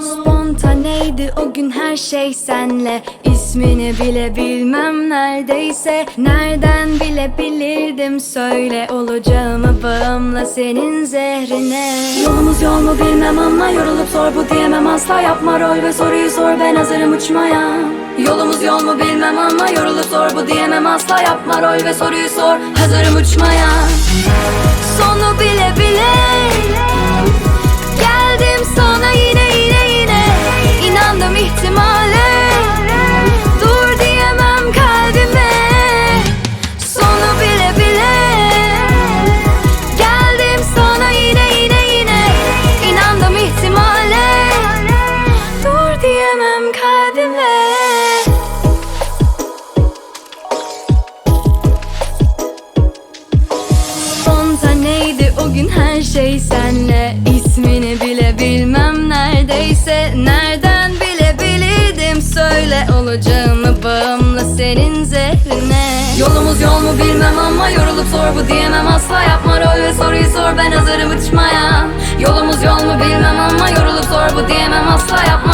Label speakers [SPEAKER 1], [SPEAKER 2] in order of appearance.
[SPEAKER 1] Spontaneydi o gün her şey senle. İsmini bile bilmem neredeyse. Nereden bilebilirdim söyle. Olacağımı bağımla senin zehrine. Yolumuz yol mu bilmem ama sor bu diyemem Asla yapma rol ve soruyu sor ben hazırım uçmaya. Yolumuz yol mu bilmem ama yorulup sor bu diyemem Asla yapma rol ve soruyu sor hazırım uçmaya her şey senle İsmini bile bilmem neredeyse. Nereden bilebilirdim söyle Olacağımı bağımla senin zehrine. Yolumuz yol mu bilmem ama yorulup sor bu diyemem Asla. Yapma rol ve soruyu sor ben hazırım uçmaya. Yolumuz yol mu bilmem ama yorulup sor bu diyemem Asla. Yapma